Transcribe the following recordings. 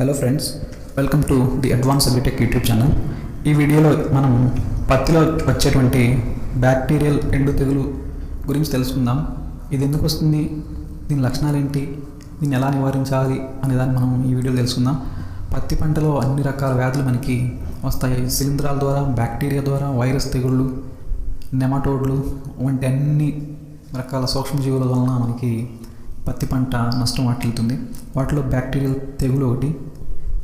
Hello friends welcome to the advance agritech YouTube channel ఈ వీడియోలో మనం పత్తిలో వచ్చేటువంటి బ్యాక్టీరియల్ ఎండు తెగులు గురించి తెలుసుకుందాం. ఇది ఎందుకు వస్తుంది? దీని లక్షణాలు ఏంటి? దీన్ని ఎలా నివారించాలి అనే దాన్ని మనం ఈ వీడియోలో తెలుసుకుందాం. పత్తి పంటలో అన్ని రకాల వ్యాధులు మనకి వస్తాయి. శిలీంధ్రాల ద్వారా బ్యాక్టీరియా ద్వారా వైరస్ తెగుళ్ళు నెమటోడ్లు వంటి అన్ని రకాల సూక్ష్మజీవుల వలన మనకి పత్తి పంట నష్టం వాటిల్లుతుంది. వాటిలో బ్యాక్టీరియల్ తెగులు ఒకటి.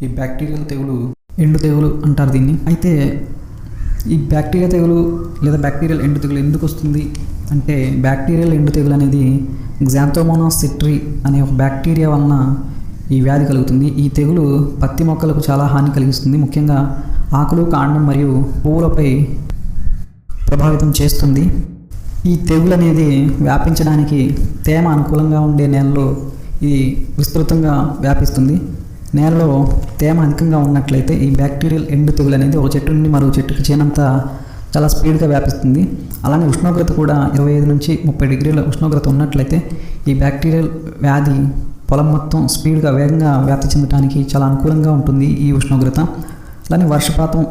ఈ బ్యాక్టీరియల్ తెగులు ఎండు తెగులు అంటారు దీన్ని. అయితే ఈ బ్యాక్టీరియా తెగులు లేదా బ్యాక్టీరియల్ ఎండు తెగులు ఎందుకు వస్తుంది అంటే బ్యాక్టీరియల్ ఎండు తెగులు అనేది గ్జాంతోమోనాస్ సిట్రీ అనే ఒక బ్యాక్టీరియా వలన ఈ వ్యాధి కలుగుతుంది. ఈ తెగులు పత్తి మొక్కలకు చాలా హాని కలిగిస్తుంది. ముఖ్యంగా ఆకులు కాండం మరియు పువ్వులపై ప్రభావితం చేస్తుంది. ఈ తెగులు అనేది వ్యాపించడానికి తేమ అనుకూలంగా ఉండే నేలలో ఇది విస్తృతంగా వ్యాపిస్తుంది. నేలలో తేమ అధికంగా ఉన్నట్లయితే ఈ బ్యాక్టీరియల్ ఎండు తెగులు అనేది ఒక చెట్టు నుండి మరో చెట్టుకి చేనంత చాలా స్పీడ్గా వ్యాపిస్తుంది. అలానే ఉష్ణోగ్రత కూడా ఇరవై ఐదు నుంచి ముప్పై డిగ్రీల ఉష్ణోగ్రత ఉన్నట్లయితే ఈ బ్యాక్టీరియల్ వ్యాధి పొలం మొత్తం స్పీడ్గా వేగంగా వ్యాప్తి చెందడానికి చాలా అనుకూలంగా ఉంటుంది ఈ ఉష్ణోగ్రత. అలానే వర్షపాతం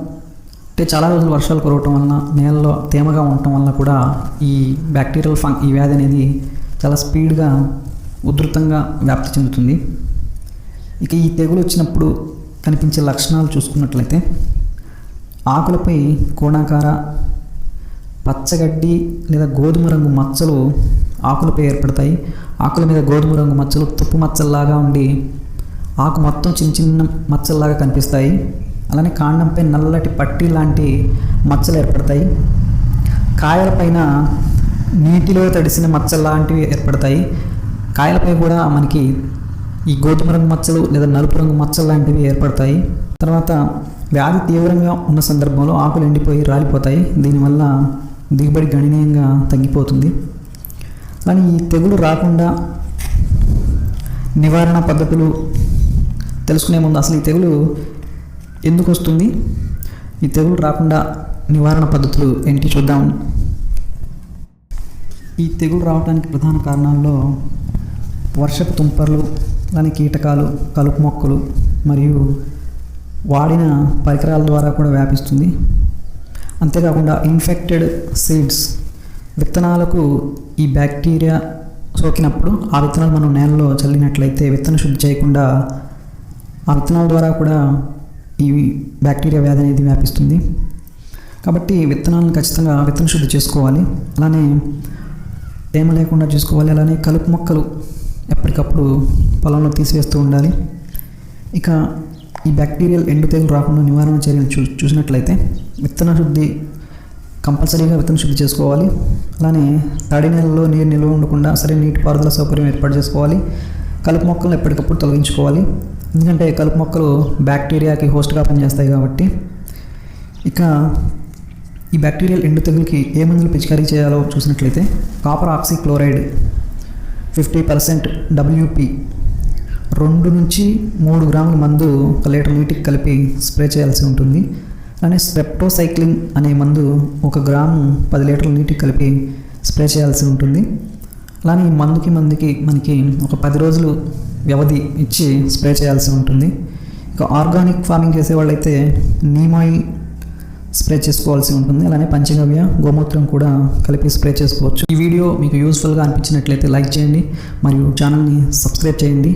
అంటే చాలా రోజులు వర్షాలు కురవటం వలన నేలలో తేమగా ఉండటం వలన కూడా ఈ బ్యాక్టీరియల్ ఫంగ్ ఈ వ్యాధి అనేది చాలా స్పీడ్గా ఉధృతంగా వ్యాప్తి చెందుతుంది. ఇక ఈ తెగులు వచ్చినప్పుడు కనిపించే లక్షణాలు చూసుకున్నట్లయితే ఆకులపై కోణాకార పచ్చగడ్డి లేదా గోధుమ రంగు మచ్చలు ఆకులపై ఏర్పడతాయి. ఆకుల మీద గోధుమ రంగు మచ్చలు తుప్పు మచ్చల్లాగా ఉండి ఆకు మొత్తం చిన్న చిన్న మచ్చల్లాగా కనిపిస్తాయి. అలానే కాండంపై నల్లటి పట్టి లాంటి మచ్చలు ఏర్పడతాయి. కాయలపైన నీటిలో తడిసిన మచ్చలు లాంటివి ఏర్పడతాయి. కాయలపై కూడా మనకి ఈ గోధుమ రంగు మచ్చలు లేదా నలుపు రంగు మచ్చలు లాంటివి ఏర్పడతాయి. తర్వాత వ్యాధి తీవ్రంగా ఉన్న సందర్భంలో ఆకులు ఎండిపోయి రాలిపోతాయి. దీనివల్ల దిగుబడి గణనీయంగా తగ్గిపోతుంది. అలానే ఈ తెగులు రాకుండా నివారణ పద్ధతులు తెలుసుకునే ముందు అసలు ఈ తెగులు ఎందుకు వస్తుంది ఈ తెగులు రాకుండా నివారణ పద్ధతులు ఏంటి చూద్దాం. ఈ తెగులు రావడానికి ప్రధాన కారణాల్లో వర్షపు తుంపర్లు అలానే కీటకాలు కలుపు మొక్కలు మరియు వాడిన పరికరాల ద్వారా కూడా వ్యాపిస్తుంది. అంతేకాకుండా ఇన్ఫెక్టెడ్ సీడ్స్ విత్తనాలకు ఈ బ్యాక్టీరియా సోకినప్పుడు ఆ విత్తనాలు మనం నేలలో చల్లినట్లయితే విత్తన శుద్ధి చేయకుండా ఆ విత్తనాల ద్వారా కూడా ఈ బ్యాక్టీరియా వ్యాధి అనేది వ్యాపిస్తుంది. కాబట్టి విత్తనాలను ఖచ్చితంగా విత్తన శుద్ధి చేసుకోవాలి. అలానే తేమ లేకుండా చూసుకోవాలి. అలానే కలుపు మొక్కలు ఎప్పటికప్పుడు పొలంలో తీసివేస్తూ ఉండాలి. ఇక ఈ బ్యాక్టీరియల్ ఎండు తెగులు రాకుండా నివారణ చర్యలు చూ చూసినట్లయితే విత్తన శుద్ధి కంపల్సరీగా విత్తన శుద్ధి చేసుకోవాలి. అలానే తడి నెలలో నీరు నిల్వ ఉండకుండా సరైన నీటిపారుదల సౌకర్యం ఏర్పాటు చేసుకోవాలి. కలుపు మొక్కలను ఎప్పటికప్పుడు తొలగించుకోవాలి. ఎందుకంటే కలుపు మొక్కలు బ్యాక్టీరియాకి హోస్ట్గా పనిచేస్తాయి కాబట్టి. ఇక ఈ బ్యాక్టీరియల్ ఎండు తెగులకి ఏ మందులు పిచికారీ చేయాలో చూసినట్లయితే copper oxychloride fifty percent WP రెండు నుంచి మూడు గ్రాముల మందు ఒక లీటర్ నీటికి కలిపి స్ప్రే చేయాల్సి ఉంటుంది. అలానే స్ట్రెప్టోసైక్లిన్ అనే మందు ఒక గ్రాము పది లీటర్ల నీటికి కలిపి స్ప్రే చేయాల్సి ఉంటుంది. అలానే ఈ మందుకి మందుకి మనకి ఒక పది రోజులు వ్యవధి ఇచ్చి స్ప్రే చేయాల్సి ఉంటుంది. ఇక ఆర్గానిక్ ఫార్మింగ్ చేసే వాళ్ళైతే నీమ్ ఆయిల్ స్ప్రే చేసుకోవాల్సి ఉంటుంది. అలానే పంచగవ్య గోమూత్రం కూడా కలిపి స్ప్రే చేసుకోవచ్చు. ఈ వీడియో మీకు యూస్ఫుల్గా అనిపించినట్లయితే లైక్ చేయండి. మరియు ఛానల్ని సబ్స్క్రైబ్ చేయండి.